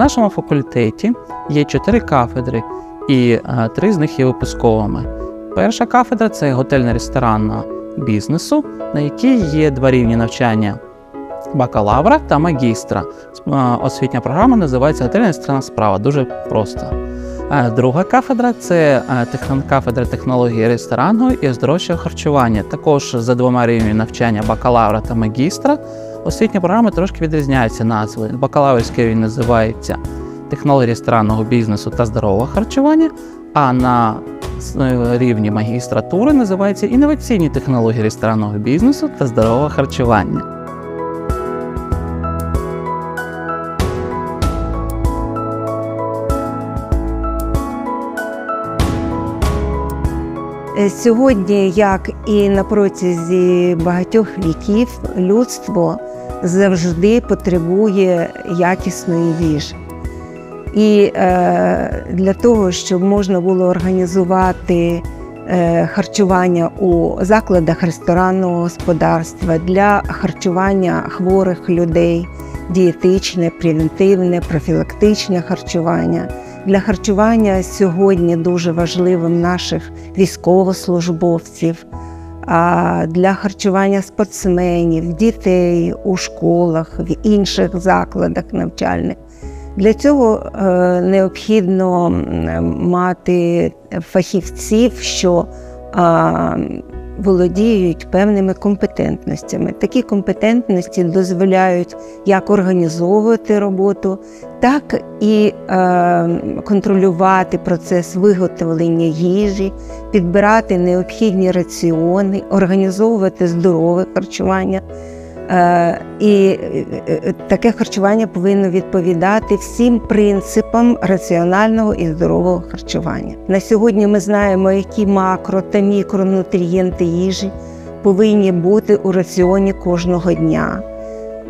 нашому факультеті є чотири кафедри, і е, три з них є випусковими. Перша кафедра це готельно-ресторанного бізнесу, на якій є два рівні навчання бакалавра та магістра. Е, Освітня програма називається готельна ресторанна справа. Дуже просто. Е, Друга кафедра це кафедра технології ресторанного і оздоровчого харчування. Також за двома рівнями навчання бакалавра та магістра. Освітні програми трошки відрізняються назви. Бакалаврський він називається технології ресторанного бізнесу та здорового харчування, а на е, рівні магістратури називається інноваційні технології ресторанного бізнесу та здорового харчування. Сьогодні, як і на протязі багатьох віків, людство завжди потребує якісної їжі. І е, для того, щоб можна було організувати е, харчування у закладах ресторанного господарства для харчування хворих людей, дієтичне, превентивне, профілактичне харчування. Для харчування сьогодні дуже важливим наших військовослужбовців, для харчування спортсменів, дітей у школах, в інших закладах навчальних. Для цього е, необхідно мати фахівців, що володіють певними компетентностями. Такі компетентності дозволяють як організовувати роботу, так і е, контролювати процес виготовлення їжі, підбирати необхідні раціони, організовувати здорове харчування. Е, і е, е, таке харчування повинно відповідати всім принципам раціонального і здорового харчування. На сьогодні ми знаємо, які макро та мікронутрієнти їжі повинні бути у раціоні кожного дня.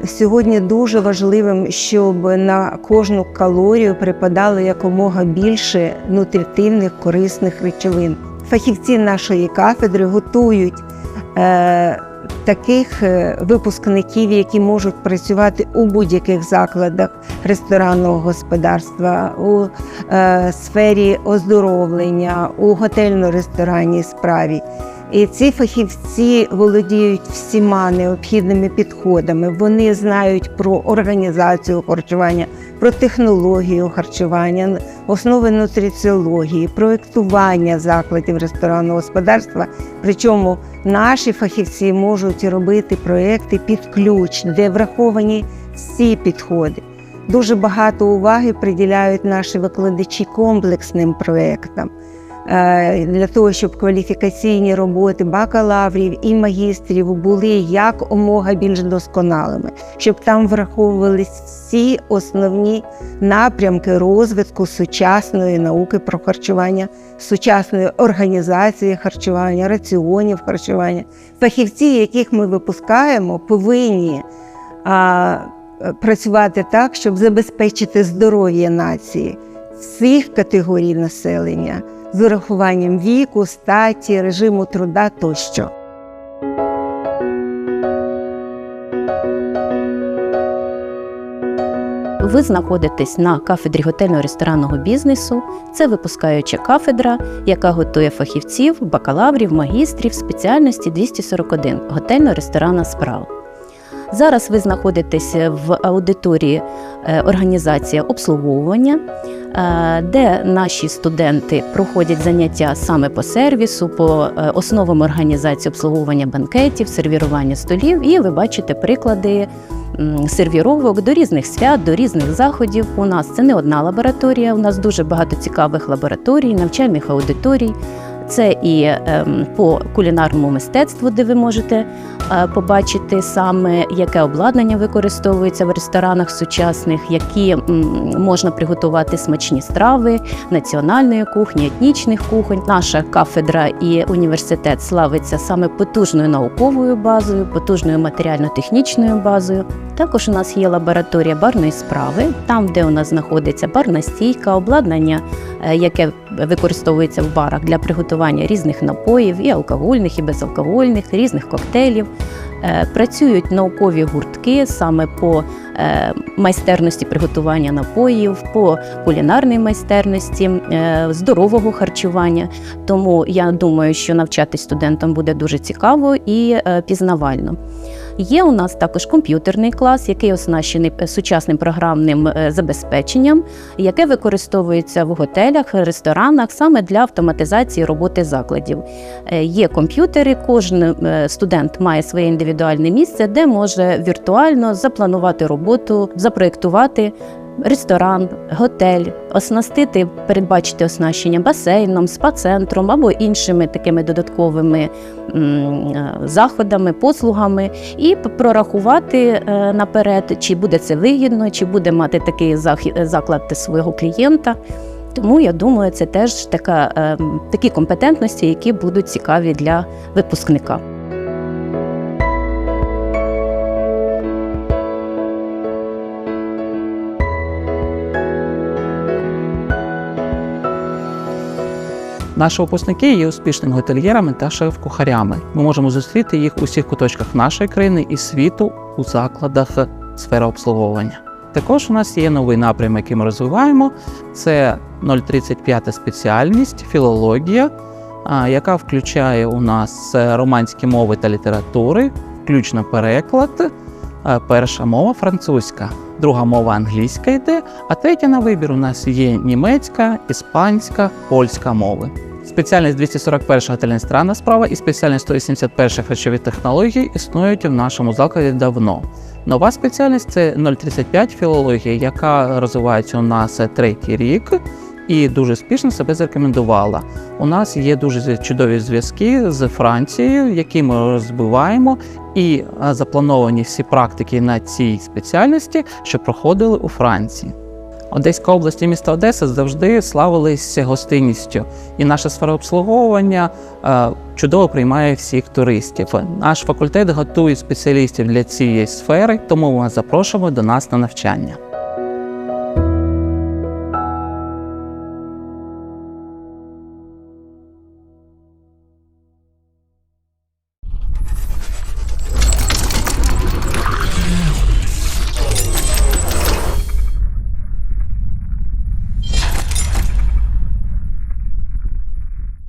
Сьогодні дуже важливим, щоб на кожну калорію припадало якомога більше нутритивних корисних речовин. Фахівці нашої кафедри готують таких е, випускників, які можуть працювати у будь-яких закладах ресторанного господарства, у е, сфері оздоровлення, у готельно-ресторанній справі. І ці фахівці володіють всіма необхідними підходами. Вони знають про організацію харчування, про технологію харчування, основи нутриціології, проєктування закладів ресторанного господарства. Причому наші фахівці можуть робити проекти під ключ, де враховані всі підходи. Дуже багато уваги приділяють наші викладачі комплексним проектам для того, щоб кваліфікаційні роботи бакалаврів і магістрів були якомога більш досконалими, щоб там враховувались всі основні напрямки розвитку сучасної науки про харчування, сучасної організації харчування, раціонів харчування. Фахівці, яких ми випускаємо, повинні а, працювати так, щоб забезпечити здоров'я нації всіх категорій населення з урахуванням віку, статі, режиму труда тощо. Ви знаходитесь на кафедрі готельно-ресторанного бізнесу. Це випускаюча кафедра, яка готує фахівців, бакалаврів, магістрів спеціальності 241 готельно-ресторанна справа. Зараз ви знаходитесь в аудиторії е, організація обслуговування, е, де наші студенти проходять заняття саме по сервісу, по е, основам організації обслуговування банкетів, сервірування столів. І ви бачите приклади сервіровок до різних свят, до різних заходів. У нас це не одна лабораторія. У нас дуже багато цікавих лабораторій, навчальних аудиторій. Це і ем, по кулінарному мистецтву, де ви можете е, побачити саме яке обладнання використовується в ресторанах сучасних, які можна приготувати смачні страви національної кухні, етнічних кухонь. Наша кафедра і університет славиться саме потужною науковою базою, потужною матеріально-технічною базою. Також у нас є лабораторія барної справи, там, де у нас знаходиться барна стійка, обладнання, е, яке використовується в барах для приготування різних напоїв, і алкогольних, і безалкогольних, різних коктейлів. Е, Працюють наукові гуртки саме по е, майстерності приготування напоїв, по кулінарній майстерності, е, здорового харчування. Тому я думаю, що навчатись студентам буде дуже цікаво і пізнавально. Є у нас також комп'ютерний клас, який оснащений е, сучасним програмним е, забезпеченням, яке використовується в готелях, ресторанах саме для автоматизації роботи закладів. Е, Є комп'ютери, кожен студент має своє індивідуальне місце, де може віртуально запланувати роботу, запроєктувати ресторан, готель, оснастити, передбачити оснащення басейном, спа-центром або іншими такими додатковими е, заходами, послугами, і прорахувати е, наперед, чи буде це вигідно, чи буде мати такий захід- заклад свого клієнта. Тому я думаю, це теж така, е, такі компетентності, які будуть цікаві для випускника. Наші випускники є успішними готельєрами та шеф-кухарями. Ми можемо зустріти їх у всіх куточках нашої країни і світу у закладах сфери обслуговування. Також у нас є новий напрям, який ми розвиваємо. Це 035 спеціальність філологія, яка включає у нас е, романські мови та літератури, включно переклад. Е, Перша мова французька, друга мова англійська йде, а третя на вибір у нас є німецька, іспанська, польська мови. Спеціальність 241 готельна странна справа і спеціальність 181 харчові технології існують в нашому закладі давно. Нова спеціальність це 035 філологія, яка розвивається у нас третій рік і дуже успішно себе зарекомендувала. У нас є дуже чудові зв'язки з Францією, які ми розбиваємо, і заплановані всі практики на цій спеціальності, що проходили у Франції. Одеська область і місто Одеса завжди славилися гостинністю, і наша сфера обслуговування е, чудово приймає всіх туристів. Наш факультет готує спеціалістів для цієї сфери, тому ми запрошуємо до нас на навчання.